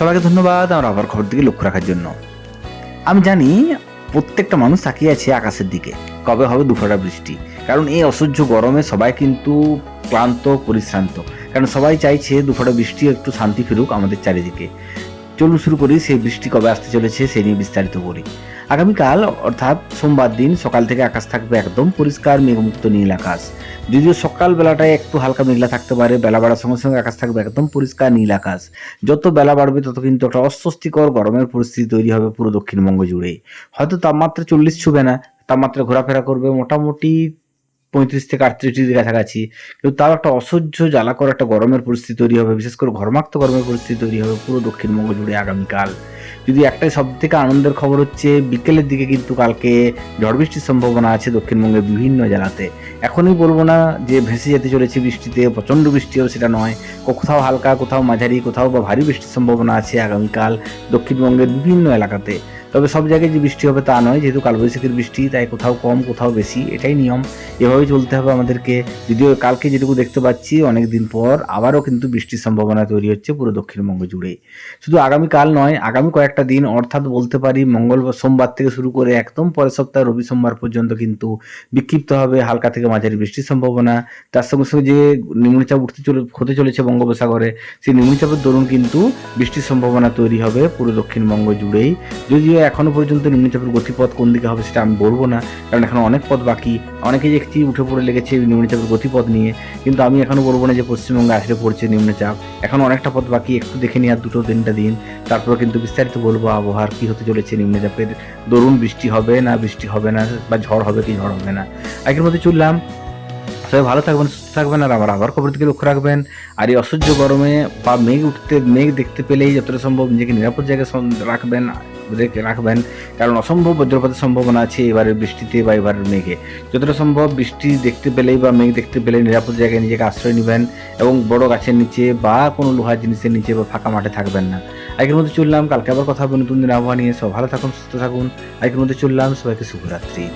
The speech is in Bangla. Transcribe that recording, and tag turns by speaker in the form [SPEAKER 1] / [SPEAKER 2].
[SPEAKER 1] সবাইকে ধন্যবাদ আমার আবার খবর দিকে লক্ষ্য রাখার জন্য। আমি জানি প্রত্যেকটা মানুষ তাকিয়ে আছে আকাশের দিকে, কবে হবে দুফোটা বৃষ্টি। কারণ এই অসহ্য গরমে সবাই কিন্তু ক্লান্ত, পরিশ্রান্ত। কারণ সবাই চাইছে দুফোটা বৃষ্টি একটু শান্তি ফিরুক আমাদের চারিদিকে। চলুন শুরু করি, সেই বৃষ্টি কবে আসতে চলেছে সেই নিয়ে বিস্তারিত করি। আগামীকাল, অর্থাৎ সোমবার দিন, সকাল থেকে আকাশ থাকবে একদম পরিষ্কার মেঘমুক্ত নীল আকাশ। যদিও সকাল বেলাটায় একটু হালকা মেঘলা থাকতে পারে, বেলা বাড়ার সঙ্গে সঙ্গে আকাশ থাকবে একদম পরিষ্কার নীল আকাশ। যত বেলা বাড়বে, তত কিন্তু একটা অস্বস্তিকর গরমের পরিস্থিতি তৈরি হবে পুরো দক্ষিণবঙ্গ জুড়ে হয়তো তাপমাত্রা চল্লিশ ছুবে না, তাপমাত্রা ঘোরাফেরা করবে মোটামুটি পঁয়ত্রিশ থেকে আটত্রিশ ডিগ্রি কাছাকাছি। কিন্তু তাও একটা অসহ্য জ্বালাকর একটা গরমের পরিস্থিতি তৈরি হবে। বিশেষ করে ঘরমাক্ত গরমের পরিস্থিতি তৈরি হবে পুরো দক্ষিণবঙ্গ জুড়ে আগামীকাল। যদি একটাই সব থেকে আনন্দের খবর হচ্ছে, বিকেলের দিকে কিন্তু কালকে ঝড় বৃষ্টির সম্ভাবনা আছে দক্ষিণবঙ্গের বিভিন্ন জেলাতে। এখনই বলব না যে ভেসে যেতে চলেছে বৃষ্টিতে, প্রচণ্ড বৃষ্টি হবে সেটা নয়। কোথাও হালকা, কোথাও মাঝারি, কোথাও বা ভারী বৃষ্টির সম্ভাবনা আছে আগামীকাল দক্ষিণবঙ্গের বিভিন্ন এলাকাতে। তবে সব জায়গায় যে বৃষ্টি হবে তা নয়, যেহেতু কালবৈশাখীর বৃষ্টি, তাই কোথাও কম, কোথাও বেশি, এটাই নিয়ম। এভাবেই চলতে হবে আমাদেরকে। যদিও কালকে যেটুকু দেখতে পাচ্ছি, অনেক দিন পর আবারও কিন্তু বৃষ্টির সম্ভাবনা তৈরি হচ্ছে পুরো দক্ষিণবঙ্গ জুড়ে। শুধু আগামীকাল নয়, আগামী কয়েকটা দিন, অর্থাৎ বলতে পারি মঙ্গলবার সোমবার থেকে শুরু করে একদম পরের সপ্তাহ রবি সোমবার পর্যন্ত কিন্তু বিক্ষিপ্ত হবে হালকা থেকে মাঝারি বৃষ্টির সম্ভাবনা। তার সঙ্গে সঙ্গে যে নিম্নচাপ উঠতে চলে, হতে চলেছে বঙ্গোপসাগরে, সেই নিম্নচাপের দরুন কিন্তু বৃষ্টির সম্ভাবনা তৈরি হবে পুরো দক্ষিণবঙ্গ জুড়েই। যদিও এখনও পর্যন্ত নিম্নচাপের গতিপথ কোন দিকে হবে সেটা আমি বলব না। কারণ এখন অনেক পথ বাকি। অনেকে দেখছি উঠে পড়ে লেগেছে নিম্নচাপের গতিপথ নিয়ে। কিন্তু আমি এখনও বলব না যে পশ্চিমবঙ্গে আসলে পড়ছে নিম্নচাপ এখন অনেকটা পথ বাকি, একটু দেখে নিই আর দুটো তিনটা দিন। তারপর কিন্তু বিস্তারিত বলব আবহাওয়ার কী হতে চলেছে নিম্নচাপের দরুন বৃষ্টি হবে না, বৃষ্টি হবে না, বা ঝড় হবে কি ঝড় হবে না। আগের মধ্যে চললাম। সবাই ভালো থাকবেন, সুস্থ থাকবেন, আর আমার আবার খবর দিকে লক্ষ্য রাখবেন। আর এই অসহ্য গরমে বা মেঘ উঠতে, মেঘ দেখতে পেলেই যতটা সম্ভব নিজেকে নিরাপদ জায়গায় রাখবেন। রেখে রাখবেন। কারণ অসম্ভব বজ্রপাতের সম্ভাবনা আছে এবারের বৃষ্টিতে বা এবারের মেঘে। যতটা সম্ভব বৃষ্টি দেখতে পেলেই বা মেঘ দেখতে পেলেই নিরাপদ জায়গায় নিজেকে আশ্রয় নেবেন এবং বড় গাছের নিচে বা কোনো লোহার জিনিসের নিচে বা ফাঁকা মাঠে থাকবেন না। আগের মধ্যে চললাম, কালকে আবার কথা হবে নতুন দিন আবহাওয়া নিয়ে। সব ভালো থাকুন, সুস্থ থাকুন। আগের মধ্যে চললাম, সবাইকে শুভরাত্রি।